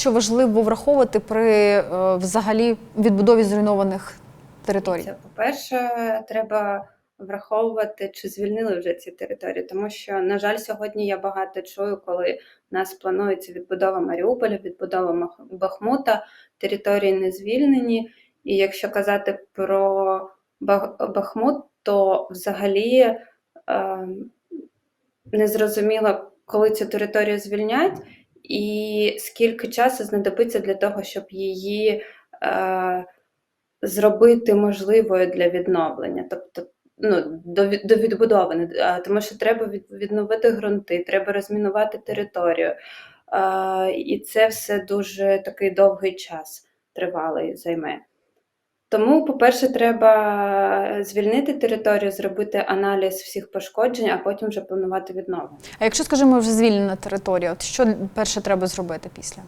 що важливо враховувати при е, взагалі відбудові зруйнованих територій? Це, по-перше, треба враховувати, чи звільнили вже ці території, тому що, на жаль, сьогодні я багато чую, коли в нас планується відбудова Маріуполя, відбудова Бахмута, території не звільнені. І якщо казати про Бахмут, то взагалі е, незрозуміло, коли цю територію звільнять, і скільки часу знадобиться для того, щоб її е, зробити можливою для відновлення, тобто ну, до, до відбудови, тому що треба від, відновити ґрунти, треба розмінувати територію. Е, і це все дуже такий довгий час тривалий займе. Тому, по-перше, треба звільнити територію, зробити аналіз всіх пошкоджень, а потім вже планувати відновлення. А якщо, скажімо, вже звільнена територія, от що перше треба зробити після?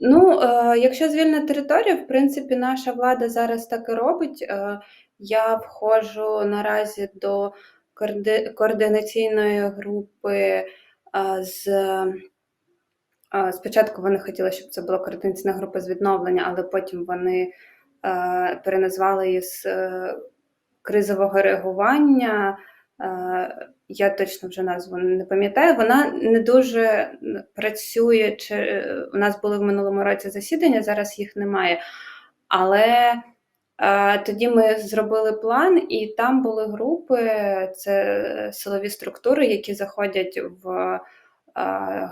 Ну, е, якщо звільнена територія, в принципі, наша влада зараз так і робить. Е, я входжу наразі до коорди- координаційної групи е, з. е, Спочатку вони хотіли, щоб це була координаційна група з відновлення, але потім вони е, переназвали її з е, кризового реагування. Е, я точно вже назву не пам'ятаю. Вона не дуже працює. Чи е, у нас були в минулому році засідання, зараз їх немає. Але е, тоді ми зробили план, і там були групи, це силові структури, які заходять в е,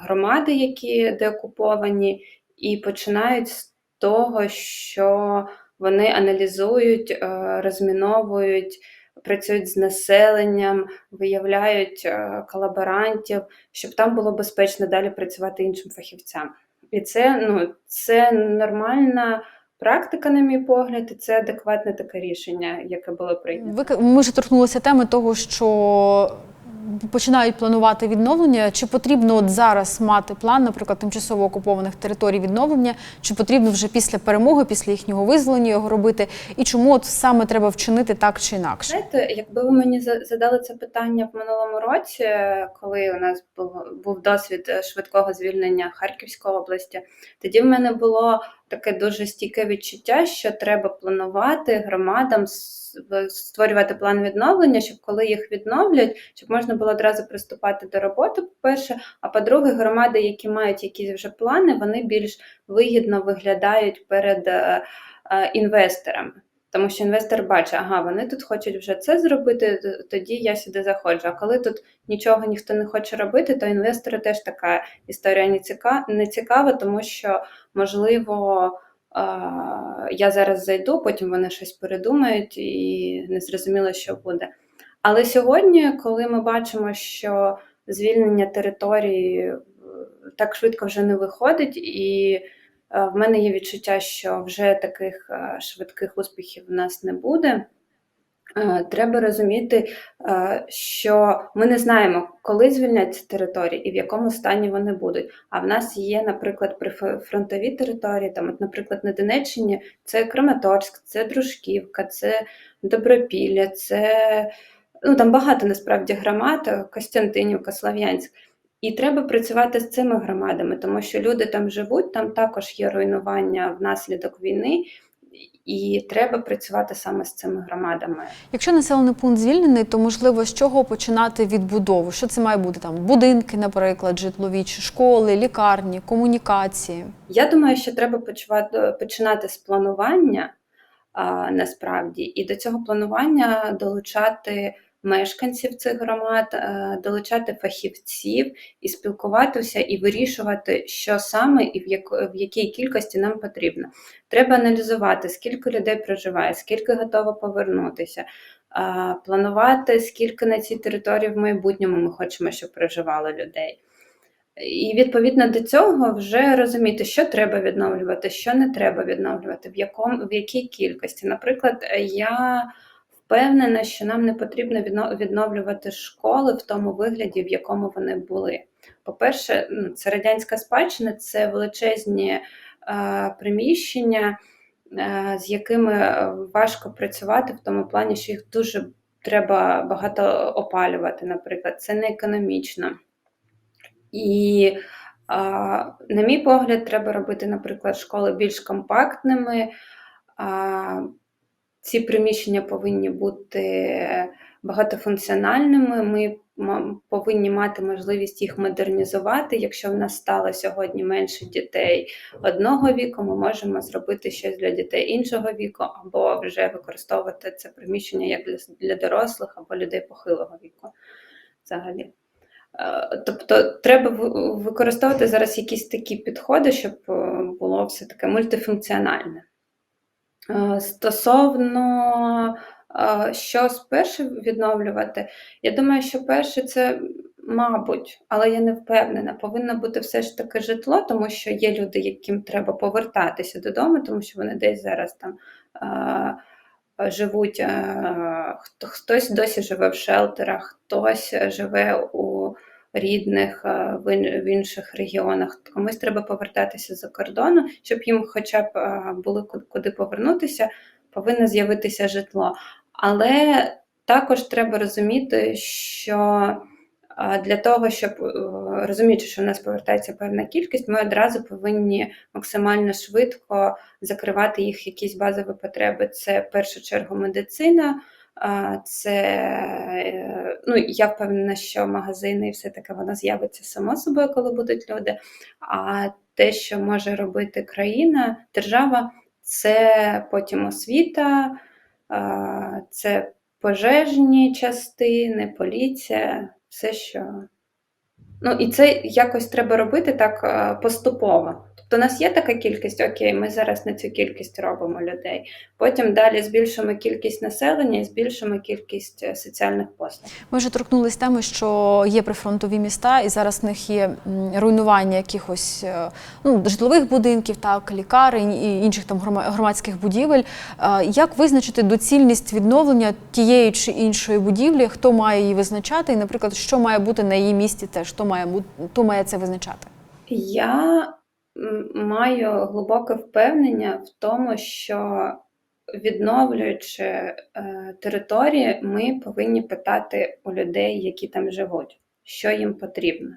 громади, які деокуповані, і починають з того, що вони аналізують, е, розміновують, працюють з населенням, виявляють е, колаборантів, щоб там було безпечно далі працювати іншим фахівцям. І це, ну, це нормальна практика, на мій погляд, і це адекватне таке рішення, яке було прийнято. Ви ми вже торкнулися теми того, що починають планувати відновлення. Чи потрібно от зараз мати план, наприклад, тимчасово окупованих територій відновлення, чи потрібно вже після перемоги, після їхнього визволення його робити? І чому от саме треба вчинити так чи інакше? Знаєте, якби ви мені за- задали це питання в минулому році, коли у нас був, був досвід е, швидкого звільнення Харківської області, тоді в мене було таке дуже стійке відчуття, що треба планувати громадам створювати план відновлення, щоб коли їх відновлять, щоб можна було одразу приступати до роботи, по-перше. А по-друге, громади, які мають якісь вже плани, вони більш вигідно виглядають перед е, е, інвесторами. Тому що інвестор бачить, ага, вони тут хочуть вже це зробити, тоді я сюди заходжу. А коли тут нічого ніхто не хоче робити, то інвестору теж така історія не цікава, не цікава тому що, можливо, я зараз зайду, потім вони щось передумають і не зрозуміло, що буде. Але сьогодні, коли ми бачимо, що звільнення території е, так швидко вже не виходить, і в мене є відчуття, що вже таких е, швидких успіхів в нас не буде. Е, Треба розуміти, е, що ми не знаємо, коли звільнять ці території і в якому стані вони будуть. А в нас є, наприклад, прифронтові території, там, от, наприклад, на Донеччині це Краматорськ, це Дружківка, це Добропілля, це ну там багато насправді громад, Костянтинівка, Слов'янськ. І треба працювати з цими громадами, тому що люди там живуть, там також є руйнування внаслідок війни, і треба працювати саме з цими громадами. Якщо населений пункт звільнений, то можливо з чого починати відбудову? Що це має бути там? Будинки, наприклад, житлові, чи школи, лікарні, комунікації. Я думаю, що треба почувати, починати з планування а, насправді, і до цього планування долучати мешканців цих громад, е, долучати фахівців і спілкуватися і вирішувати, що саме і в, як, в якій кількості нам потрібно. Треба аналізувати, скільки людей проживає, скільки готово повернутися, планувати, скільки на цій території в майбутньому ми хочемо, щоб проживало людей. І відповідно до цього вже розуміти, що треба відновлювати, що не треба відновлювати, в якому в якій кількості. Наприклад, я впевнена, що нам не потрібно відновлювати школи в тому вигляді, в якому вони були. По-перше, ну, це радянська спадщина, це величезні е, приміщення, е, з якими важко працювати в тому плані, що їх дуже треба багато опалювати, наприклад, це не економічно. І На мій погляд, треба робити, наприклад, школи більш компактними. Ці приміщення повинні бути багатофункціональними. Ми повинні мати можливість їх модернізувати. Якщо в нас стало сьогодні менше дітей одного віку, ми можемо зробити щось для дітей іншого віку, або вже використовувати це приміщення як для, для дорослих або людей похилого віку. Взагалі. Е, Тобто треба використовувати зараз якісь такі підходи, щоб е, було все таке мультифункціональне. Е, Стосовно е, що спершу відновлювати, я думаю, що перше це, мабуть, але я не впевнена, повинно бути все ж таки житло, тому що є люди, яким треба повертатися додому, тому що вони десь зараз там е, живуть, хтось досі живе в шелтерах, хтось живе у рідних е, в інших регіонах. Комусь треба повертатися за кордону, щоб їм хоча б е, було куди повернутися, повинно з'явитися житло. Але також треба розуміти, що е, для того, щоб розуміти, що в нас повертається певна кількість, ми одразу повинні максимально швидко закривати їх якісь базові потреби. Це в першу чергу медицина. Це е, ну я впевнена, що магазини і все таке воно з'явиться само собою, коли будуть люди. А те, що може робити країна, держава, це потім освіта, це пожежні частини, поліція, все, що. Ну, і це якось треба робити так е, поступово. Тобто, у нас є така кількість, окей, ми зараз на цю кількість робимо людей. Потім далі збільшимо кількість населення і збільшимо кількість е, соціальних послуг. Ми вже торкнулись теми, що є прифронтові міста, і зараз в них є руйнування якихось е, ну, житлових будинків, так, лікарень і інших там громадських будівель. Як визначити доцільність відновлення тієї чи іншої будівлі? Хто має її визначати? І, наприклад, що має бути на її місці теж? Має, хто має це визначати? Я маю глибоке впевнення в тому, що відновлюючи е, території, ми повинні питати у людей, які там живуть, що їм потрібно.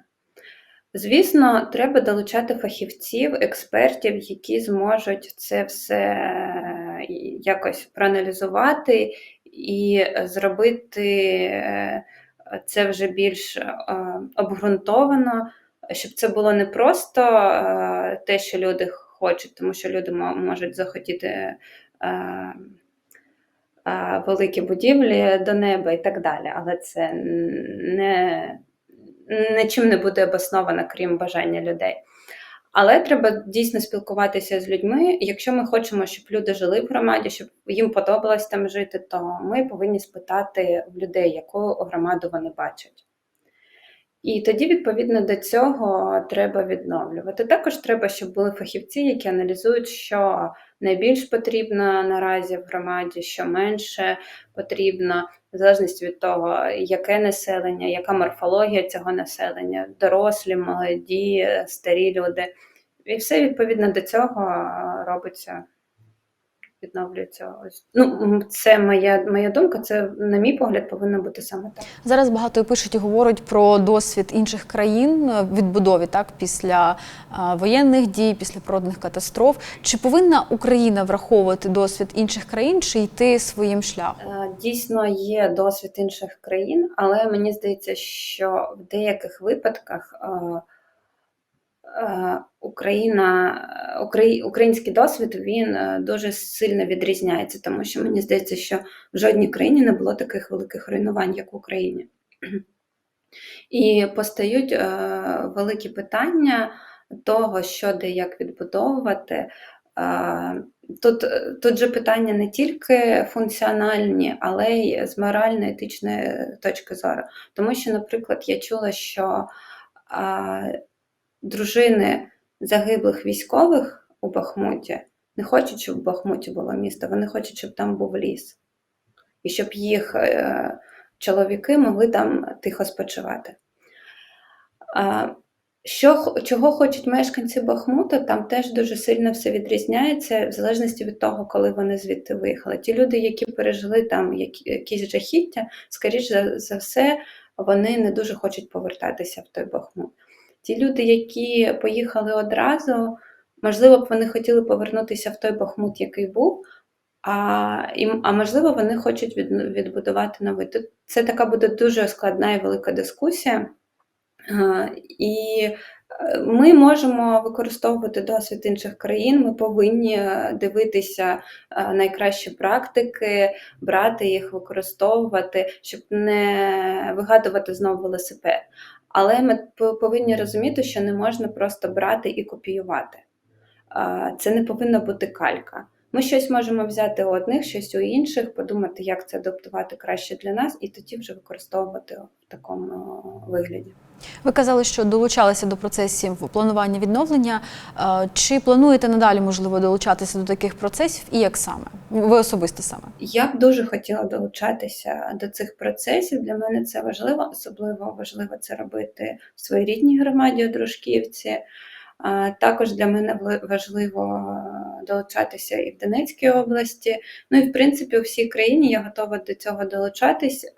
Звісно, треба долучати фахівців, експертів, які зможуть це все е, якось проаналізувати і зробити е, це вже більш е, обґрунтовано, щоб це було не просто е, те, що люди хочуть, тому що люди можуть захотіти е, великі будівлі до неба і так далі, але це не, нічим не буде обосновано, крім бажання людей. Але треба дійсно спілкуватися з людьми. Якщо ми хочемо, щоб люди жили в громаді, щоб їм подобалось там жити, то ми повинні спитати в людей, яку громаду вони бачать. І тоді, відповідно до цього, треба відновлювати. Також треба, щоб були фахівці, які аналізують, що найбільш потрібно наразі в громаді, що менше потрібно, в залежності від того, яке населення, яка морфологія цього населення, дорослі, молоді, старі люди. І все відповідно до цього робиться, відновлюється. Ось. Ну, це моя, моя думка, це, на мій погляд, повинно бути саме так. Зараз багато пишуть і говорять про досвід інших країн е, в відбудові так після е, воєнних дій, після природних катастроф. Чи повинна Україна враховувати досвід інших країн чи йти своїм шляхом? Е, Дійсно є досвід інших країн, але мені здається, що в деяких випадках Україна, украї- український досвід він е, дуже сильно відрізняється, тому що мені здається, що в жодній країні не було таких великих руйнувань, як в Україні. І постають е, великі питання того, що де як відбудовувати. Е, Тут, тут же питання не тільки функціональні, але й з морально-етичної точки зору. Тому що, наприклад, я чула, що дружини загиблих військових у Бахмуті не хочуть, щоб в Бахмуті було місто, вони хочуть, щоб там був ліс. І щоб їх е, чоловіки могли там тихо спочивати. Що, чого хочуть мешканці Бахмута, там теж дуже сильно все відрізняється в залежності від того, коли вони звідти виїхали. Ті люди, які пережили там якісь жахіття, скоріш за, за все, вони не дуже хочуть повертатися в той Бахмут. Ті люди, які поїхали одразу, можливо б вони хотіли повернутися в той Бахмут, який був. А, а можливо, вони хочуть від, відбудувати новий. Тут це така буде дуже складна і велика дискусія. Е, І ми можемо використовувати досвід інших країн. Ми повинні е, дивитися е, найкращі практики, брати їх, використовувати, щоб не вигадувати знову велосипед. Але ми повинні розуміти, що не можна просто брати і копіювати. Е, Це не повинна бути калька. Ми щось можемо взяти у одних, щось у інших, подумати, як це адаптувати краще для нас, і тоді вже використовувати в такому вигляді. Ви казали, що долучалися до процесів планування відновлення. Е, Чи плануєте надалі, можливо, долучатися до таких процесів і як саме? Ви особисто саме? Я б дуже хотіла долучатися до цих процесів. Для мене це важливо, особливо важливо це робити в своїй рідній громаді у Дружківці. Також для мене важливо е, долучатися і в Донецькій області. Ну і в принципі у всій країні я готова до цього долучатись.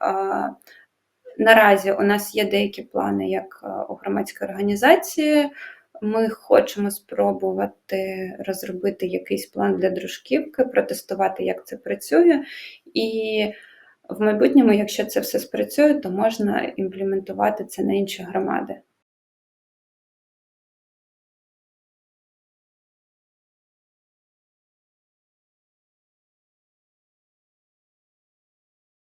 Наразі у нас є деякі плани як е, у громадської організації. Ми хочемо спробувати розробити якийсь план для дружківки, протестувати, як це працює. І в майбутньому, якщо це все спрацює, то можна імплементувати це на інші громади.